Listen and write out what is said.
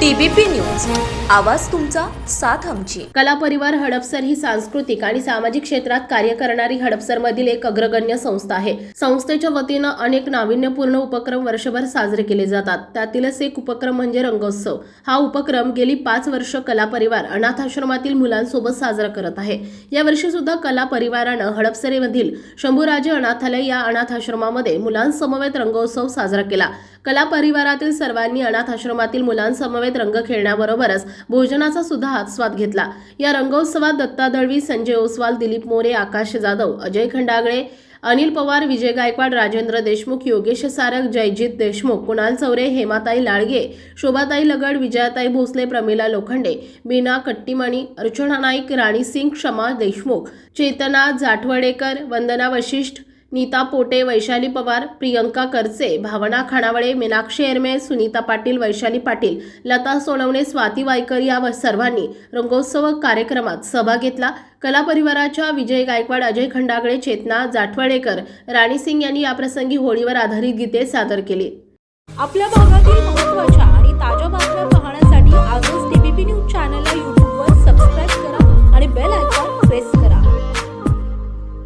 TBP news. आवाज तुमचा साथ आमची. कला परिवार हडपसर ही सांस्कृतिक आणि सामाजिक क्षेत्रात कार्य करणारी हडपसरमधील एक अग्रगण्य संस्था आहे. संस्थेच्या वतीनं अनेक नाविन्यपूर्ण उपक्रम वर्षभर साजरे केले जातात. त्यातीलच एक उपक्रम म्हणजे रंगोत्सव. हा उपक्रम गेली पाच वर्ष कला परिवार अनाथ आश्रमातील मुलांसोबत साजरा करत आहे. या वर्षी सुद्धा कला परिवारानं हडपसरेमधील शंभूराजे अनाथालय या अनाथ आश्रमामध्ये मुलांसमवेत रंगोत्सव साजरा केला. कला परिवारातील सर्वांनी अनाथ आश्रमातील मुलांसमवेत रंग खेळण्याबरोबरच भोजनाचा सुद्धा आस्वाद घेतला. या रंगोत्सवात दत्ता दळवी संजय ओसवाल दिलीप मोरे आकाश जाधव अजय खंडागळे अनिल पवार विजय गायकवाड राजेंद्र देशमुख योगेश सारक जयजित देशमुख कुणाल चौरे हेमाताई लाळगे शोभाताई लगड विजयाताई भोसले प्रमिला लोखंडे बीना कट्टीमणी अर्चना नाईक राणी सिंग क्षमा देशमुख चेतना जाठवडेकर वंदना वशिष्ठ नीता पोटे वैशाली पवार प्रियंका करचे भावना खानावळे मीनाक्षी एरमे सुनीता पाटील वैशाली पाटील लता सोनवणे स्वाती वायकर या व सर्वांनी रंगोत्सव कार्यक्रमात सहभाग घेतला. कला परिवाराच्या विजय गायकवाड अजय खंडागळे चेतना जाठवडेकर राणी सिंग यांनी याप्रसंगी होळीवर आधारित गीते सादर केली. आपल्या भागातील